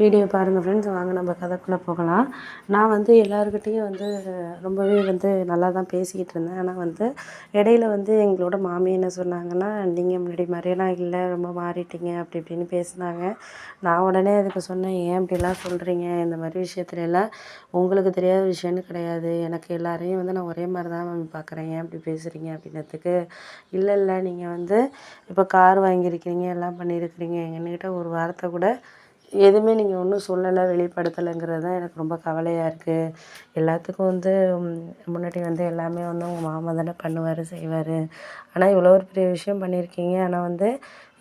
Video பாருங்கள் friends வாங்க நம்ம கதைக்குள்ளே போகலாம். நான் வந்து எல்லாருக்கிட்டேயும் வந்து ரொம்பவே வந்து நல்லா தான் பேசிக்கிட்டு இருந்தேன். ஆனால் வந்து இடையில வந்து எங்களோட மாமி என்ன சொன்னாங்கன்னா நீங்கள் முன்னாடி மாதிரியெல்லாம் இல்லை ரொம்ப மாறிட்டீங்க. அப்படி இப்படின்னு பேசினாங்க. நான் உடனே அதுக்கு சொன்னேன் ஏன் இப்படிலாம் சொல்கிறீங்க இந்த மாதிரி விஷயத்துல எல்லாம் உங்களுக்கு தெரியாத விஷயம்னு கிடையாது. எனக்கு எல்லாரையும் வந்து நான் ஒரே மாதிரி தான் மேம் பார்க்குறேன் ஏன் இப்படி பேசுகிறீங்க அப்படின்றதுக்கு இல்லை இல்லை. நீங்கள் வந்து இப்போ கார் வாங்கியிருக்கிறீங்க எல்லாம் பண்ணியிருக்கிறீங்க. எங்கன்னுக்கிட்ட ஒரு வாரத்தை கூட எதுவுமே நீங்கள் ஒன்றும் சொல்லலை வெளிப்படுத்தலைங்கிறது தான் எனக்கு ரொம்ப கவலையாக இருக்குது எல்லாத்துக்கும் வந்து முன்னாடி வந்து எல்லாமே வந்து உங்கள் மாமா தானே பண்ணுவார் செய்வார். ஆனால் இவ்வளோ ஒரு பெரிய விஷயம் பண்ணியிருக்கீங்க ஆனால் வந்து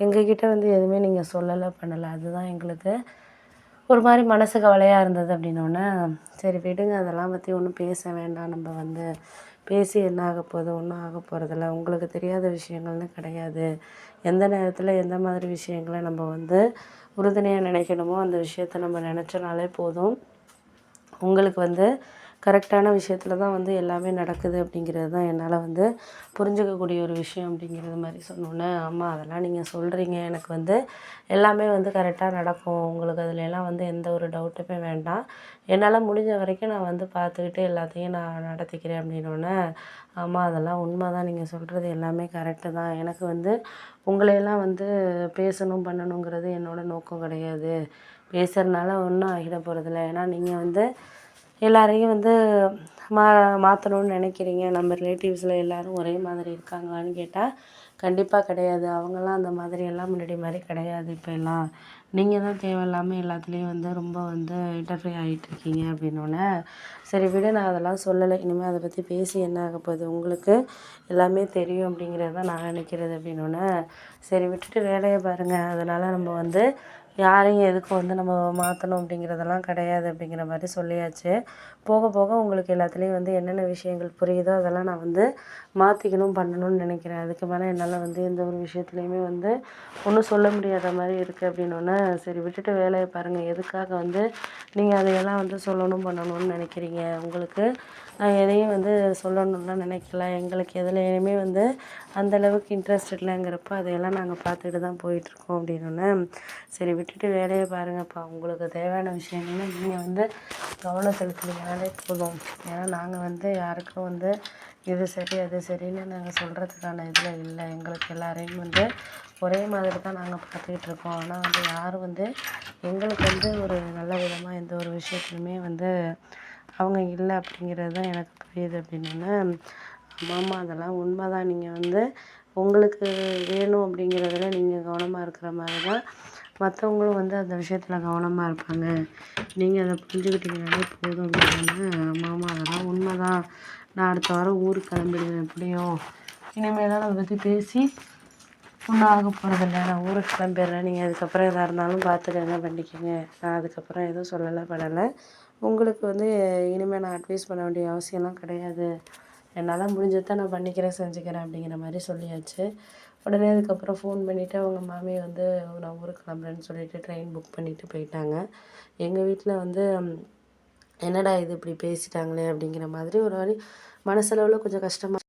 எங்கக்கிட்ட வந்து எதுவுமே நீங்கள் சொல்லலை பண்ணலை. அதுதான் எங்களுக்கு ஒரு மாதிரி மனசு கவலையாக இருந்தது அப்படின்னோடனே சரி விடுங்க அதெல்லாம் பற்றி ஒன்றும் பேச வேண்டாம். நம்ம வந்து பேசி என்ன ஆக போகுது ஒன்றும் ஆக போகிறதில்ல உங்களுக்கு தெரியாத விஷயங்கள்னு கிடையாது. எந்த நேரத்தில் எந்த மாதிரி விஷயங்களை நம்ம வந்து உறுதுணையாக நினைக்கணுமோ அந்த விஷயத்த நம்ம நினச்சோனாலே போதும். உங்களுக்கு வந்து கரெக்டான விஷயத்தில் தான் வந்து எல்லாமே நடக்குது அப்படிங்கிறது தான் என்னால் வந்து புரிஞ்சுக்கக்கூடிய ஒரு விஷயம் அப்படிங்கிறது மாதிரி சொன்னோன்னே ஆமாம் அதெல்லாம் நீங்கள் சொல்கிறீங்க எனக்கு வந்து எல்லாமே வந்து கரெக்டாக நடக்கும். உங்களுக்கு அதில் எல்லாம் வந்து எந்த ஒரு டவுட்டுமே வேண்டாம். என்னால் முடிஞ்ச வரைக்கும் நான் வந்து பார்த்துக்கிட்டு எல்லாத்தையும் நான் நடத்திக்கிறேன் அப்படின்னோடனே ஆமாம் அதெல்லாம் உண்மை தான் நீங்கள் சொல்கிறது எல்லாமே கரெக்டு தான். எனக்கு வந்து உங்களையெல்லாம் வந்து பேசணும் பண்ணணுங்கிறது என்னோடய நோக்கம் கிடையாது. பேசுகிறனால ஒன்றும் ஆகிட போகிறதில்ல ஏன்னா நீங்கள் வந்து எல்லாரையும் வந்து மா மாற்றணுன்னு நினைக்கிறீங்க? நம்ம ரிலேட்டிவ்ஸில் எல்லோரும் ஒரே மாதிரி இருக்காங்களான்னு கேட்டால் கண்டிப்பாக கிடையாது. அவங்களாம் அந்த மாதிரி எல்லாம் முன்னாடி மாதிரி கிடையாது இப்போ எல்லாம். நீங்கள் தான் தேவையில்லாமல் எல்லாத்துலேயும் வந்து ரொம்ப வந்து இன்டர்ஃபியர் ஆகிட்டுருக்கீங்க அப்படின்னோடனே சரி விட நான் அதெல்லாம் சொல்லலை. இனிமேல் அதை பற்றி பேசி என்ன ஆக போகுது? உங்களுக்கு எல்லாமே தெரியும் அப்படிங்கிறது தான் நான் நினைக்கிறது அப்படின்னோடனே சரி விட்டுட்டு வேலையை பாருங்கள் அதனால் நம்ம வந்து யாரையும் எதுக்கும் வந்து நம்ம மாற்றணும் அப்படிங்கிறதெல்லாம் கிடையாது அப்படிங்கிற மாதிரி சொல்லியாச்சு. போக போக உங்களுக்கு எல்லாத்துலேயும் வந்து என்னென்ன விஷயங்கள் புரியுதோ அதெல்லாம் நான் வந்து மாற்றிக்கணும் பண்ணணும்னு நினைக்கிறேன். அதுக்கு மேலே என்னால் வந்து எந்த ஒரு விஷயத்துலையுமே வந்து ஒன்றும் சொல்ல முடியாத மாதிரி இருக்குது அப்படின்னோடனே சரி விட்டுட்டு வேலையை பாருங்கள் எதுக்காக வந்து நீங்கள் அதையெல்லாம் வந்து சொல்லணும் பண்ணணும்னு நினைக்கிறீங்க? உங்களுக்கு நான் எதையும் வந்து சொல்லணும்லாம் நினைக்கல. எங்களுக்கு எதுலேயுமே வந்து அந்தளவுக்கு இன்ட்ரெஸ்ட் இல்லைங்கிறப்ப அதையெல்லாம் நாங்கள் பார்த்துட்டு தான் போயிட்டுருக்கோம் அப்படின்னோடனே சரி விட்டுட்டு வேலையை பாருங்கப்பா. உங்களுக்கு தேவையான விஷயம்னா நீங்கள் வந்து கவனம் செலுத்துனீங்கனாலே போதும். ஏன்னா நாங்கள் வந்து யாருக்கும் வந்து இது சரி அது சரின்னு நாங்கள் சொல்கிறதுக்கான இதில் இல்லை. எங்களுக்கு எல்லாரையும் வந்து ஒரே மாதிரி தான் நாங்கள் பார்த்துக்கிட்டு இருக்கோம். ஆனால் வந்து யாரும் வந்து எங்களுக்கு வந்து ஒரு நல்ல விதமாக எந்த ஒரு விஷயத்துலையுமே வந்து அவங்க இல்லை அப்படிங்கிறது தான் எனக்கு புரியுது அப்படின்னோடனே ஆமாம் அதெல்லாம் உண்மை தான் நீங்கள் வந்து உங்களுக்கு வேணும் அப்படிங்கிறதுல நீங்கள் கவனமாக இருக்கிற மாதிரி தான் மற்றவங்களும் வந்து அந்த விஷயத்தில் கவனமாக இருப்பாங்க. நீங்கள் அதை புரிஞ்சுக்கிட்டிங்கனாலே போதும் அப்படின்னோடனே மாமா அதெல்லாம் உண்மை தான் நான் அடுத்த வாரம் ஊருக்கு கிளம்பிடுவேன் எப்படியும் இனிமேல் தான் அதை பற்றி பேசி ஒன்றும் ஆக போகிறதில்ல நான் ஊருக்கு கிளம்பிடுறேன். நீங்கள் அதுக்கப்புறம் எதாக இருந்தாலும் பார்த்துக்கங்க பண்ணிக்கங்க. நான் அதுக்கப்புறம் எதுவும் சொல்லலை பண்ணலை உங்களுக்கு வந்து இனிமேல் நான் அட்வைஸ் பண்ண வேண்டிய அவசியம்லாம் கிடையாது. என்னால் முடிஞ்சதை நான் பண்ணிக்கிறேன் செஞ்சுக்கிறேன் அப்படிங்கிற மாதிரி சொல்லியாச்சு. உடனே அதுக்கப்புறம் ஃபோன் பண்ணிவிட்டு அவங்க மாமி வந்து நான் ஊருக்கு கிளம்புறேன்னு சொல்லிவிட்டு ட்ரெயின் புக் பண்ணிவிட்டு போயிட்டாங்க. எங்கள் வீட்டில் வந்து என்னடா இது இப்படி பேசிட்டாங்களே? அப்படிங்கிற மாதிரி ஒரு மாதிரி மனசளவில் கொஞ்சம் கஷ்டமாக